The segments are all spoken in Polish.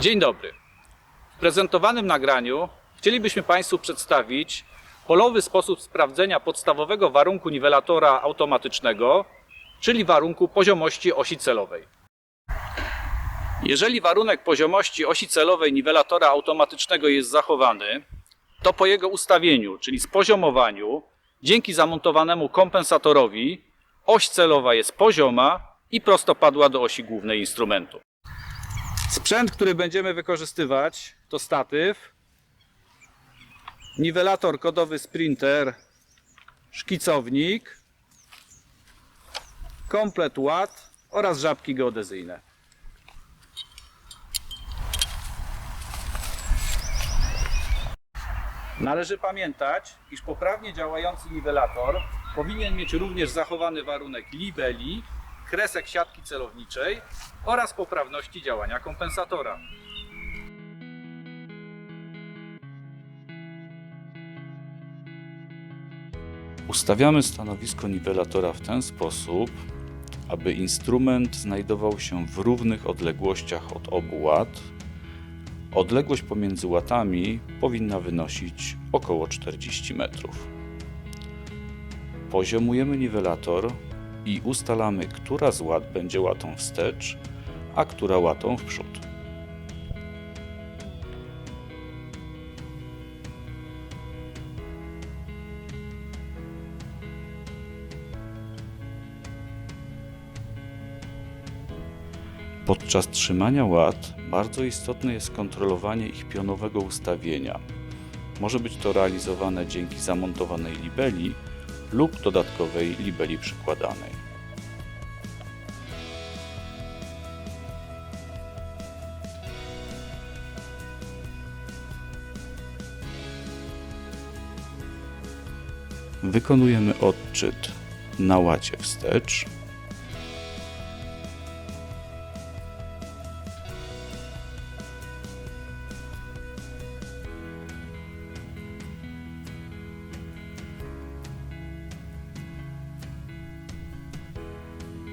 Dzień dobry. W prezentowanym nagraniu chcielibyśmy Państwu przedstawić polowy sposób sprawdzenia podstawowego warunku niwelatora automatycznego, czyli warunku poziomości osi celowej. Jeżeli warunek poziomości osi celowej niwelatora automatycznego jest zachowany, to po jego ustawieniu, czyli spoziomowaniu, dzięki zamontowanemu kompensatorowi, oś celowa jest pozioma i prostopadła do osi głównej instrumentu. Sprzęt, który będziemy wykorzystywać to statyw, niwelator kodowy Sprinter, szkicownik, komplet ład oraz żabki geodezyjne. Należy pamiętać, iż poprawnie działający niwelator powinien mieć również zachowany warunek libeli, kresek siatki celowniczej oraz poprawności działania kompensatora. Ustawiamy stanowisko niwelatora w ten sposób, aby instrument znajdował się w równych odległościach od obu łat. Odległość pomiędzy łatami powinna wynosić około 40 metrów. Poziomujemy niwelator i ustalamy, która z łat będzie łatą wstecz, a która łatą w przód. Podczas trzymania ład bardzo istotne jest kontrolowanie ich pionowego ustawienia. Może być to realizowane dzięki zamontowanej libeli lub dodatkowej libeli przykładanej. Wykonujemy odczyt na łacie wstecz.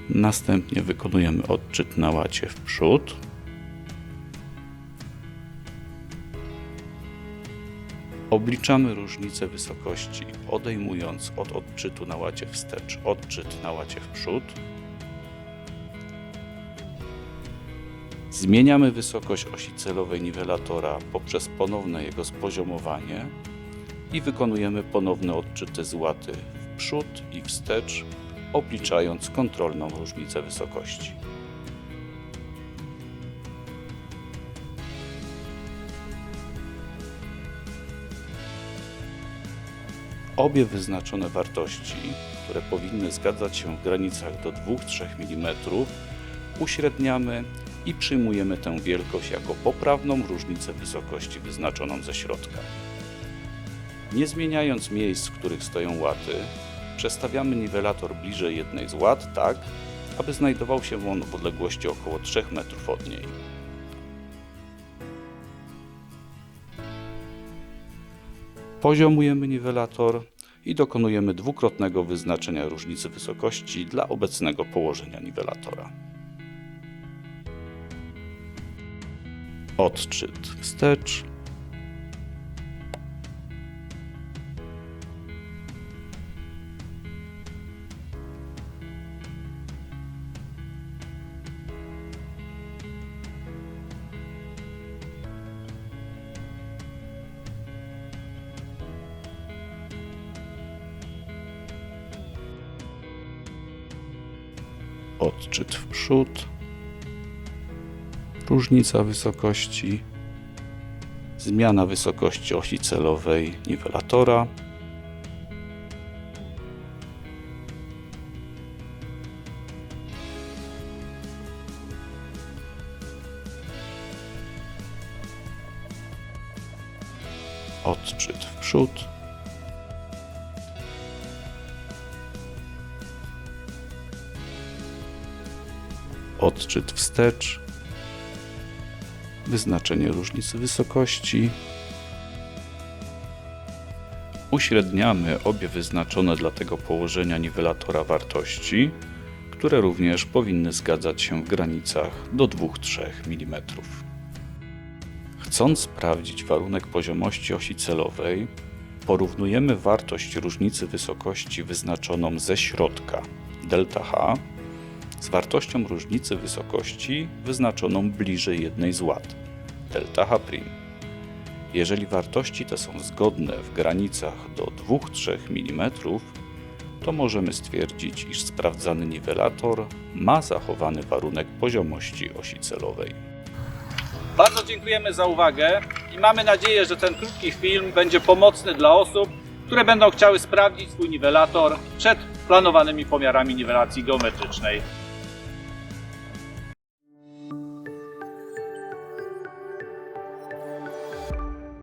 Następnie wykonujemy odczyt na łacie w przód. Obliczamy różnicę wysokości, odejmując od odczytu na łacie wstecz odczyt na łacie w przód. Zmieniamy wysokość osi celowej niwelatora poprzez ponowne jego spoziomowanie i wykonujemy ponowne odczyty z łaty w przód i wstecz, obliczając kontrolną różnicę wysokości. Obie wyznaczone wartości, które powinny zgadzać się w granicach do 2-3 mm, uśredniamy i przyjmujemy tę wielkość jako poprawną różnicę wysokości wyznaczoną ze środka. Nie zmieniając miejsc, w których stoją łaty, przestawiamy niwelator bliżej jednej z łat tak, aby znajdował się on w odległości około 3 metrów od niej. Poziomujemy niwelator i dokonujemy dwukrotnego wyznaczenia różnicy wysokości dla obecnego położenia niwelatora. Odczyt wstecz. Odczyt w przód. Różnica wysokości. Zmiana wysokości osi celowej niwelatora. Odczyt w przód. Odczyt wstecz. Wyznaczenie różnicy wysokości. Uśredniamy obie wyznaczone dla tego położenia niwelatora wartości, które również powinny zgadzać się w granicach do 2-3 mm. Chcąc sprawdzić warunek poziomości osi celowej, porównujemy wartość różnicy wysokości wyznaczoną ze środka delta H z wartością różnicy wysokości wyznaczoną bliżej jednej z łat delta H'. Jeżeli wartości te są zgodne w granicach do 2-3 mm, to możemy stwierdzić, iż sprawdzany niwelator ma zachowany warunek poziomości osi celowej. Bardzo dziękujemy za uwagę i mamy nadzieję, że ten krótki film będzie pomocny dla osób, które będą chciały sprawdzić swój niwelator przed planowanymi pomiarami niwelacji geometrycznej.